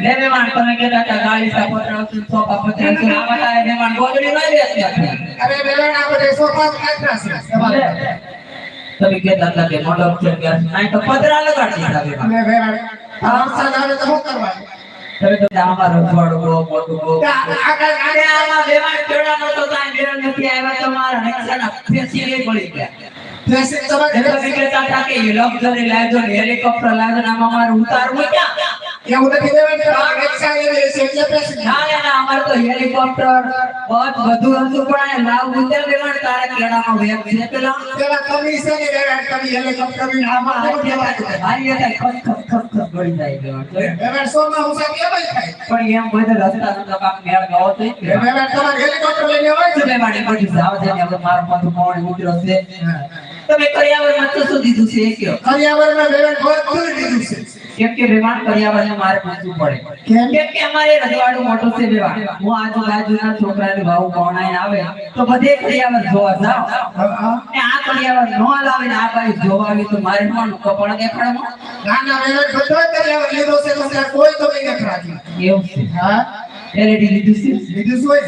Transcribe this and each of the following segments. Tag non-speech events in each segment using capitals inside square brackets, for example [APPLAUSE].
લે મહેમાન તમે કહેતા હતા ગાડી સા પતરાવશું સોફા પતરાવશું આ બધા મહેમાન ગોદડી ના અરે બેન આ બધે સોફા કાચના છે તમારે તમે કહેતા હતા કે મંડપ છે કે અહીં તો પતરા લગાડી મહેમાન અને બેન આ વરસાદ તો શું કરવાનું તમે તો અમારું રજવાડું બહુ મોટું બહુ આ આ અરે આમાં મહેમાન કેવડાનો તો કાઈ ગેર નથી આવ્યા તમારા રિક્ષાના ફેસી લઈ પડી ગયા. ડ્રેસિંગ તમારે તમે કહેતા હતા કે લક્ઝરી લાવજો ને હેલિકોપ્ટર લાવજો ને આમાં અમારે ઉતારવું ક્યાં એવું નથી બેન આ રિક્ષા એવી છે એટલે ના ના ના અમારે તો હેલિકોપ્ટર બસ બધું હતું પણ આ લાવ ઉતર દેવાણ તારા કેળામાં વેગ છે પેલા પેલા કમી છે ને બેન કમી હેલિકોપ્ટરની આમાં શું કહેવાય. હારી હતા ખસ ખસ ખસ ખસ ગળી જાય દેવાણ બેન સોમાં હું સાહેબ કેમ થાય. પણ એમ બધે રસ્તા તો કાક મેળ ગાવો તો બેન તમારે હેલિકોપ્ટર લઈને પડી જાવ છે? ને મારો માથું પાણી ઉતરો છે. તમે કર્યાવરમાં તો શું દીધું છે કયો પર્યાવરણ બેન બધું દીધું છે. કેમ કે વેવાણ કર્યાવર મારે પૂછવું પડે. કેમ? કેમ કે અમારે રજવાડું મોટું છે વેવાણ હું આજુબાજુના છોકરાને ભાવ ભણાઈને આવે તો બધે કર્યાવર જોવા જાવ હા, હા. ને આ કર્યાવર ન લાવે ને આ બાજુ જોવા આવી તો મારે પણ કપડ દેખાડમાં? ના ના બેન બધો પર્યાવરણ લીધો છે તો કોઈ કમી નથી રાખી એવું છે. હા? એલઈડી લીધું છે? બીજું શું હોય?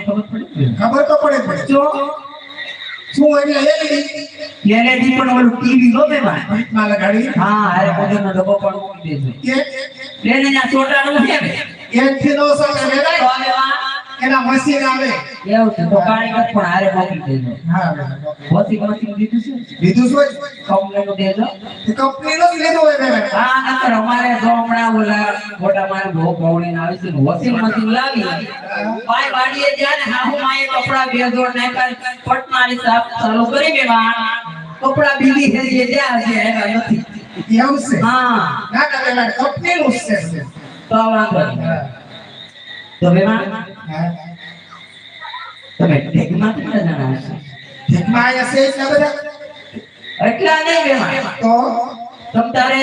ખબર પડી? ખબર તો પડે પડે. જો શું એટલે એલઈડી પણ ઓલું ટીવી નો વેવાણમાં લગાડી. હા અરે પોતાનો ડબ્બો પણ મૂકી દેજો. કે લેને ત્યાં ચોટાડવું છે ને? એનથી નો સામે વેરાય વેવાણ એના મશીન આવે. એવું છે તો કારીગર પણ હારે મોકલી દેજો. હા. વોશિંગ મશીન દીધું છે? દીધું છે? કંપની નું દેજો. કંપની નું લેજો હોય હા નકર અમારે જો હમણાં ઓલા મોટા માર બહુ પૌણી આવે છે વોશિંગ મશીન લાવી. ભાઈ વાડીએ જ્યાં ને હાહુ માએ કપડા બે જોડ નાખ્યા પટનારી સાફ ચાલુ કરી દેવા. કપડા બીજી હેરીએ જ્યાં છે એવા નથી. એવું છે? હા. ના ના છે. તો વાંધો તો બેમાં હા. તમે ટેકમાં કેટલા જણા હશો ભીતમાં આયા છે એટલા બધા એટલા નહીં બેમાં તો તમ તારે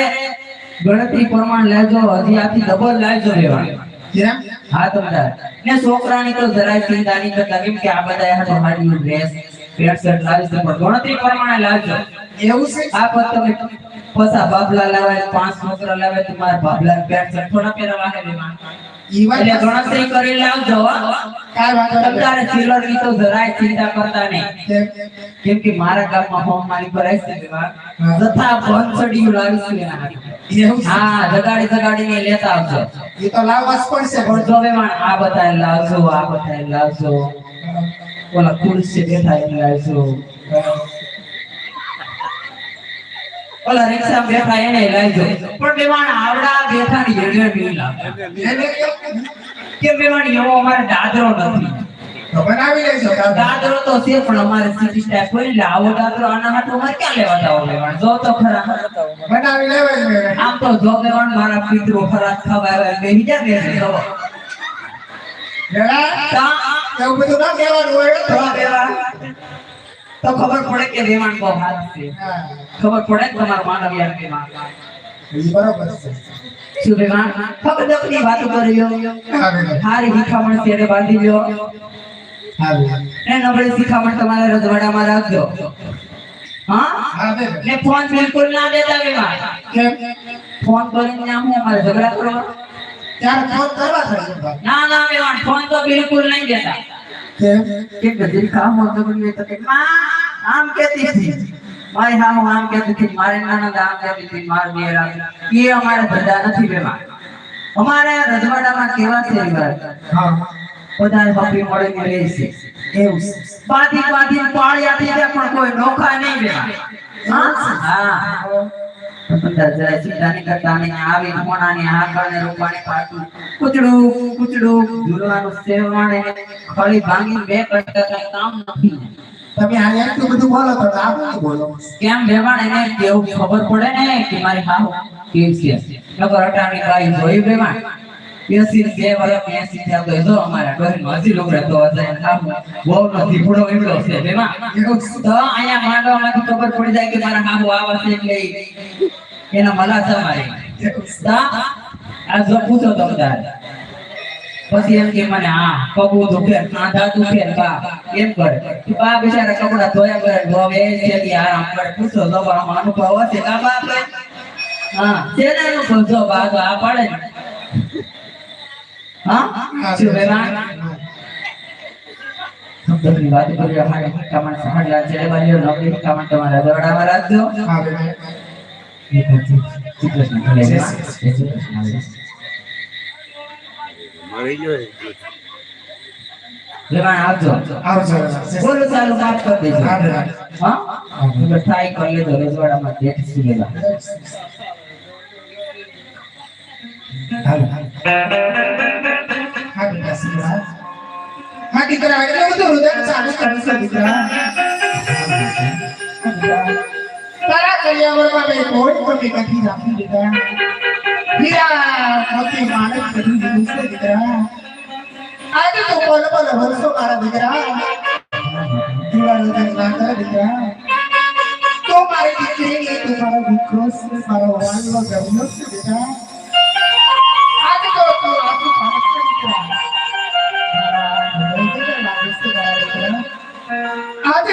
ગણતરી પ્રમાણ લેજો હજી આથી ડબલ લેજો લેવા કેમ હા તમ તારે ને છોકરાની તો જરાય ચિંતા નહીં કરતા કેમ કે આ બધા હાથો હાડી ડ્રેસ પેન્ટ શર્ટ લાવી છે પણ ગણતરી પ્રમાણે લાવજો એવું છે આ પર તમે પસા બાબલા લાવે પાંચ છોકરા લાવે તો મારા બાબલા પેન્ટ શર્ટ થોડા પહેરવા હે લેવા ઈ વાત એટલે ગણતરી કરી લાવજો હો. કાંઈ વાંધો તમ નહીં. તારે સિલ્વરની તો જરાય ચિંતા કરતા નહીં. કેમ? કેમ કે મારા ગામમાં હોમ મારી પર છે તથા બંસડીયું લાવીશું એના હાથે. હા જગાડી જગાડીને લેતા આવજો. એ તો લાવવા જ પડશે. પણ જો હવે આ બતાય લાવજો આ બતાય લાવજો. ઓલા ખુરશી બેઠા લાવજો. ઓલા રિક્ષા બેઠા એને લાવજો પણ બેમાન આવડા બેઠા ની એને નહીં લાવતા કે બેમાન એવો અમારે દાદરો નથી. તો બનાવી લેજો દાદરો. તો છે પણ અમારે સિટી એટલે આવો દાદરો આના માટે અમારે ક્યાં લેવા જાવ જો તો ખરા. બનાવી લેવાય આમ તો જો બેમાન મારા પિતરો ખરાબ થવા આવ્યા બે બીજા બે તો એવું બધું ના કહેવાનું હોય. તો ખબર પડે કે વેવાણ બહુ હાથ છે. ખબર પડે કે તમારો માનવ યાર કે માં છે. શું વેવાણ ફક્ત કર્યો. હારી શિખામણ શેરે બાંધી લ્યો. ને નબળી શિખામણ તમારા રજવાડામાં રાખજો. હા? ને ફોન બિલકુલ ના દેતા કેમ? ફોન કરીને આમ ને અમારે ઝઘડા ત્યારે ફોન કરવા થાય ના ના વેવાણ. ફોન તો બિલકુલ નહીં દેતા? કે ગજરી કામ હોતો પણ તો કે માં આમ કહેતી હતી મારી હા હું આમ કહેતી હતી મારે નાના આમ કહેતી હતી માર મેરા એ અમારે ધંધા નથી બેમાં અમારે રજવાડામાં કેવા છે રિવાજ હા, બધા બાપી મળીને રહે છે એવું છે. બાધી બાધી પાળિયા થઈ જાય પણ કોઈ નોખા નહીં બેમાં હા હા બોલો તો બોલો કેમ બેવાણ એને કેવું ખબર પડે ને કે મારી હાવ કેમ છે? નકર અટાણી બાઈ જોઈ બેસી બે વર્ષ તો જો છે ખબર પડી જાય કે મારા હાવ આવા છે એના મલા છે પૂછો એમ મને, હા, પગું દુખે, કાંધા દુખે બા એમ કરે. બા બિચારા કપડા ધોયા કરે ધોવે છે કે આરામ અનુભવ હશે? કા હા, શેના અનુભવ? જો તો આ પાડે ને હા શું વેવાણ શબ્દની વાત કરી અમારે કામણ સમજલા છે બારીઓ નોકરી કામણ તમારા દોડામાં રાખજો હા બેટા શ્રી કૃષ્ણ ભલે જય શ્રી કૃષ્ણ મરી ગયો વેવાણ આવજો આવજો બોલો ચાલુ માફ કરી દેજો હા બેટા હા તમે ટ્રાય કરી લેજો રજવાડામાં ડેટ સુધેલા હાલો दिख रहा है हाँ दिख रहा है तो हृदय चालू चालू सा दिख रहा है तारा कल्यावर में मेरे कोई तो मैं कभी राखी दिख रहा है हीरा मोती मानक कभी दूर से दिख रहा है आज तो पल पल वर्षों का दिख रहा है दीवार लगातार दिख रहा है तो मारे दिख रही है तुम्हारा विक्रोश मारा वाल व गर्भियों से दिख रहा है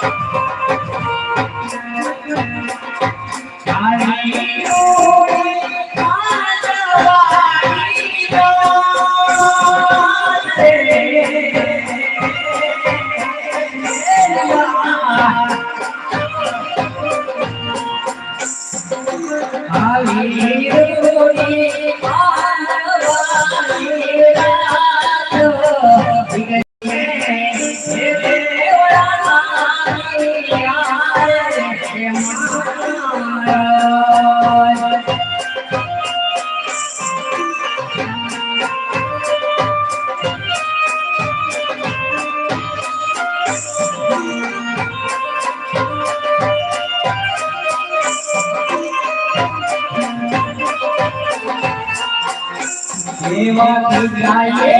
Thank. [LAUGHS] मेवा जाए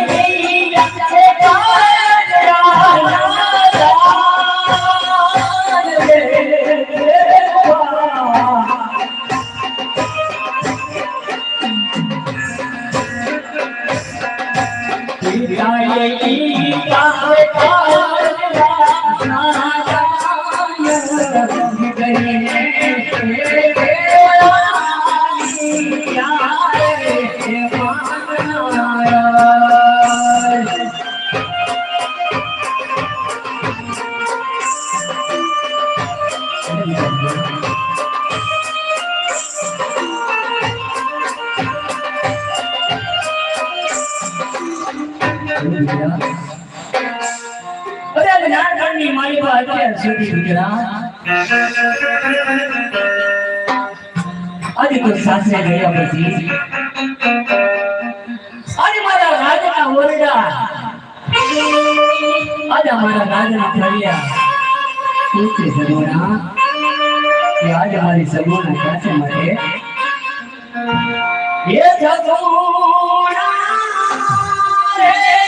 સુધી ગુજરાત આજે તો સાસરે ગયા પછી આજે મારા રાજના ઓરડા આજે મારા રાજના ફળિયા શું છે સગુણા કે આજે મારી સગુણા કાચે માટે એ સગુણા રે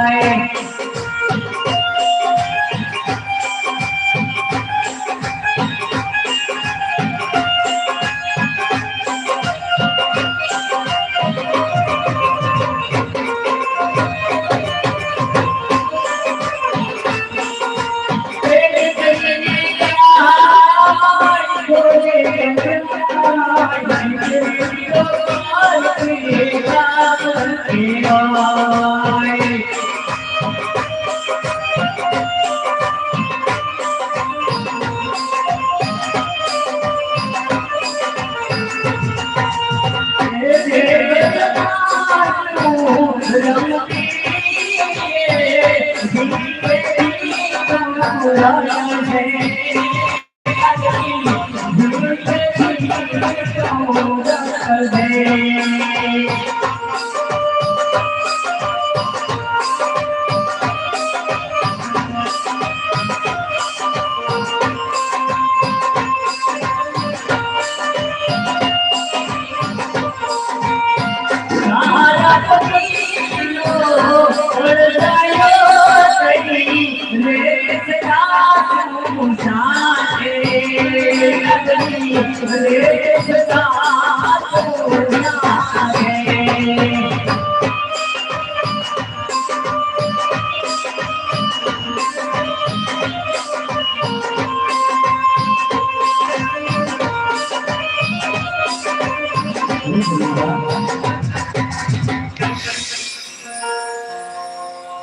我到意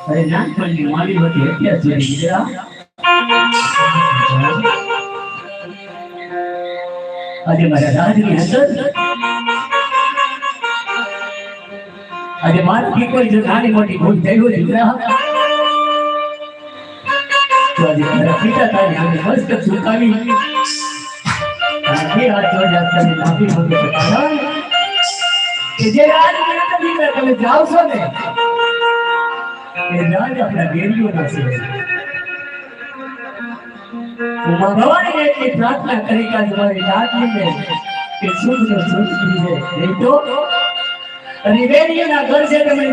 અરે નાનપણની મારી હતી અત્યાર સુધી ગુજરાત આજે મારા રાજની અંદર આજે મારાથી કોઈ જો નાની મોટી ભૂલ થઈ હોય ગુજરાત તો આજે મારા પિતા તારી સામે મસ્ત ઝુકાવી અને બે હાથ જોડ્યા તમે માફી માંગી છો કારણ કે છો ને, એ એટલી પ્રાર્થના કરી કે ઘર છે તમે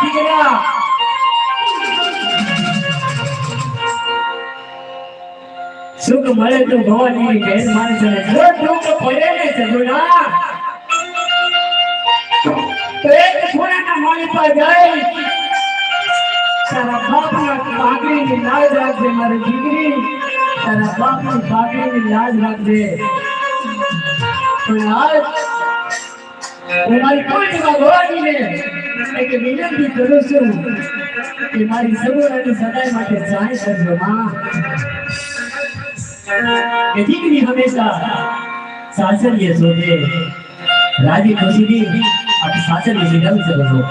દીકરા સુખ મળે તો ભવાની બેન માણસ ને જો પડે ને તો એક છોરાના મારી પાસે જાય તારા બાપના ભાગરીની લાજ રાખજે મારી દીકરી તારા બાપની ભાગરીની લાજ રાખજે પણ આજ હું મારી કોઈ જગા ગોળાવીને એટલે વિનંતી કરું છું કે મારી જરૂર અને સદાય માટે સહાય કરજો માં કે દીકરી હંમેશા સાસરીએ શોધે રાજી ખુશીની 18 মিলিগ্রাম হিসেবে হোক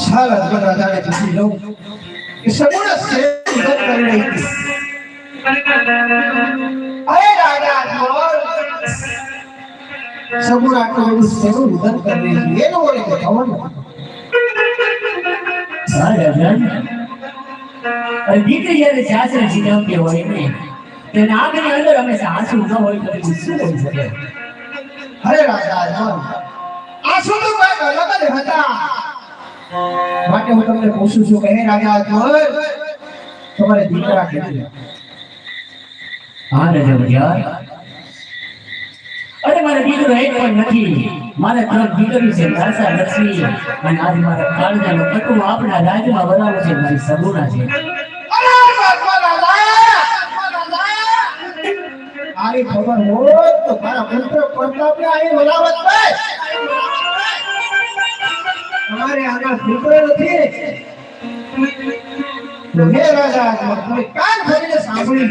સારા બધા જાણે પછી લઉં કે સમૂળ સેવન કરી રહી દીકરી જ્યારે શીખવતી હોય ને તેને આંખની અંદર હંમેશા આંસુ ન હોય તો શકે? અરે રાજા કંઈક અલગ જ હતા. માટે હું તમને પૂછું છું કે હે રાજા તમારે દીકરા કેટલી હા રાજા બજાર અરે મારે બીજું એક પણ નથી. મારે ત્રણ દીકરી છે ભાષા લક્ષ્મી. અને આજે મારા કાળજાનો કટુ આપણા રાજમાં બનાવે છે મારી સગુણા છે. અરે ભગવાન રાજા આની ખબર હોત તો મારા મંત્ર પ્રતાપને અહીં બોલાવત ભાઈ તમારે આગળ દીકરો નથી. હે રાજા તમે કાન ભરીને સાંભળી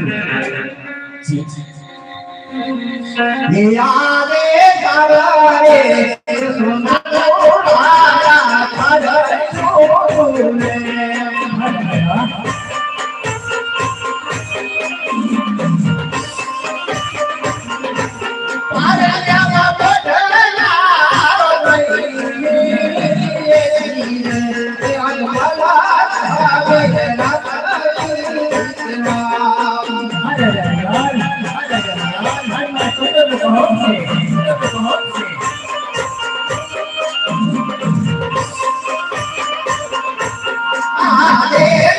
જી, রে হচ্ছে হচ্ছে আরে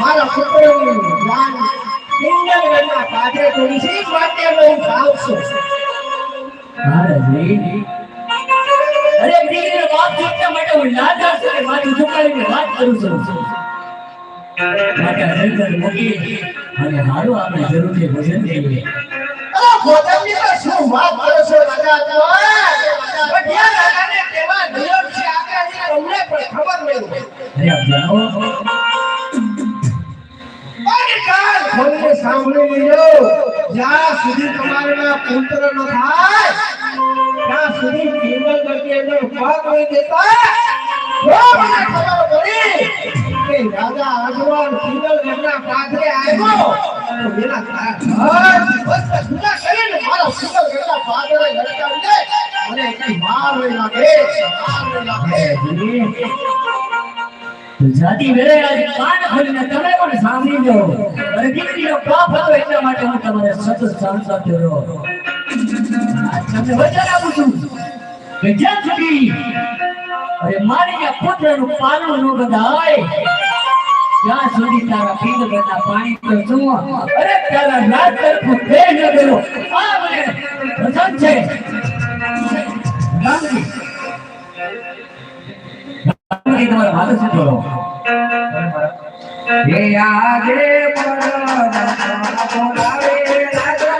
મારા પુત્રનું જ્ઞાન પિંગલગઢના કાંઠે તુલસી માટે હું જાઉં છું મહારાજજી અરે દીકરીનો બાપ છૂટવા માટે હું લાચાર છું કે માથું ઝુકાવીને વાત કરું છું માટે હરિદર મૂકી અને હારું આપણે જરૂરથી ભોજન લઈએ અરે ભોજનની તો શું વાત કરો છો રાજા તો બઢિયા રાજાને કેવા નિયમ છે આગાની અમને પણ ખબર નહીં અરે આપ જાઓ પણ કાન ખોલીને સાંભળી લેજો જ્યાં સુધી તમારા પુત્ર ન થાય ત્યાં સુધી જીવન પ્રત્યે એનો ભાગ નહીં દેતા જો મને ખબર પડી કે રાજા આગવાન જાતિ તમે પણ સાંભળી લો. અને દીકરીનો પાપ હતો એટલા માટે હું તમારે સતત રહ્યો. આજ તમને વચન આપું છું કે જ્યાં સુધી અરે મારી પુત્રનું પાલન ન બંધાય ત્યાં સુધી તારા પિંગળના પાણી તો જુઓ અરે તારા નાક તરફ ફેર ન આ મને વચન છે. ગાંધી ગાંધી, તમારા માથે શું કરો હે આજે પરદાતા બોલાવે રાજા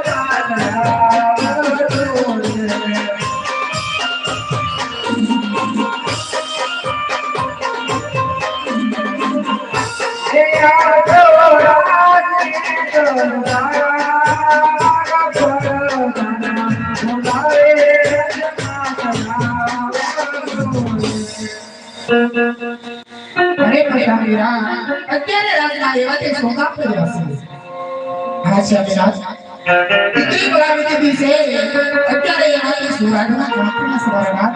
અત્યારે રાતના એવા તે શોકા કર્યા છે હા છે અવિનાશ દીકરી બોલાવી દીધી છે અત્યારે એવા તે સુરાગના કંપના સવારના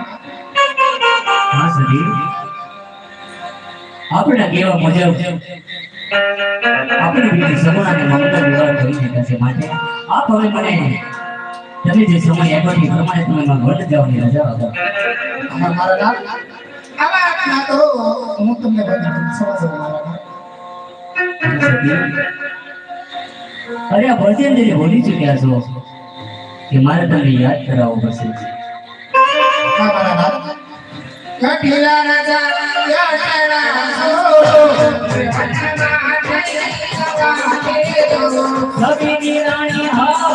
હા સદી આપણા કેવા મુજબ આપણે બીજી સમૂહ અને મમતા વિવાહ થઈ શક્યા છે માટે આપ હવે મને તમે જે સમય આપ્યો છે એ પ્રમાણે તમે મને વડ જવાની રજા આપો અમાર મારા નામ આવા આપના તો હું તમને બતાવું સમજો મારા નામ હા, સદી. અરે આ ભજનદેરી ભૂલી ચૂક્યા છો કે મારે તમને યાદ કરાવવું પડશે હા મારા નામ કઠિલા રાજા સબીની રાણી હાથ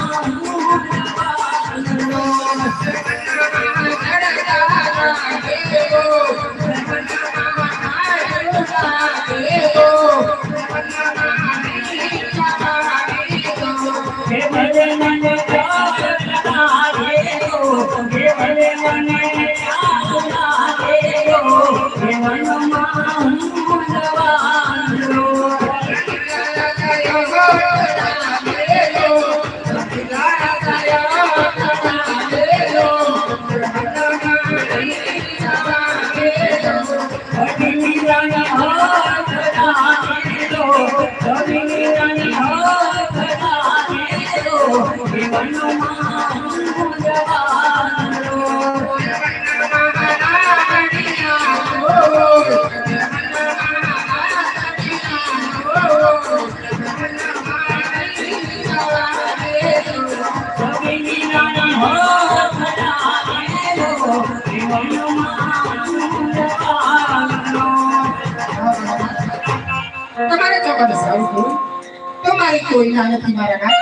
તમારી કોઈ ના નથી મારા ના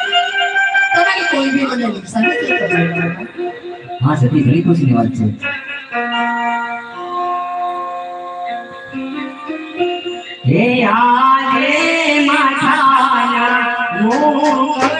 તમારે કોઈ બી મને નુકસાન નથી હા, સતી, ઘણી ખુશીની વાત છે. હે આજે માથાના મુકટ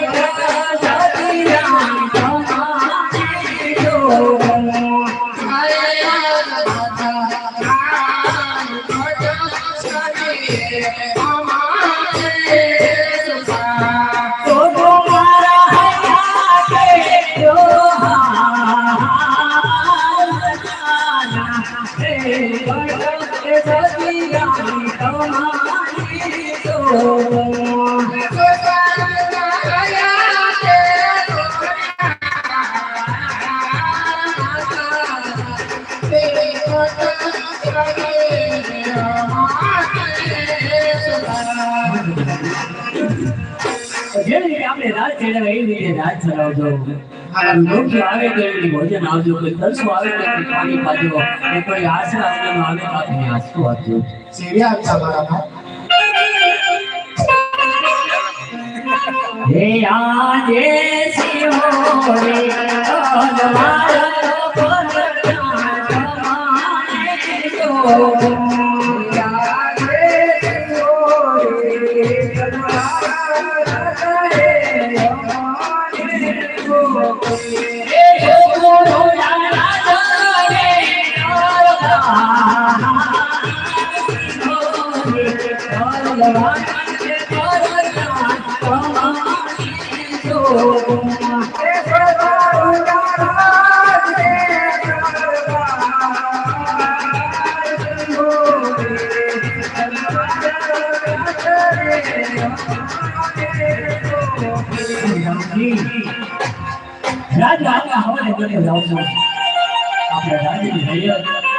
રીતે રાત ચડાવજો લોકો આવે તો એમની ભોજન આવજો. કોઈ તરસો આવે તો એમની પાણી પાજો ને કોઈ આશરા આવવાનું આવે તો આપણે આંસુ આપજો. સેવ્યા આપતા મારા ભાઈ? હે આજે શિવો રે અનવારો જાઉં છું આપણે રાજની હૈયત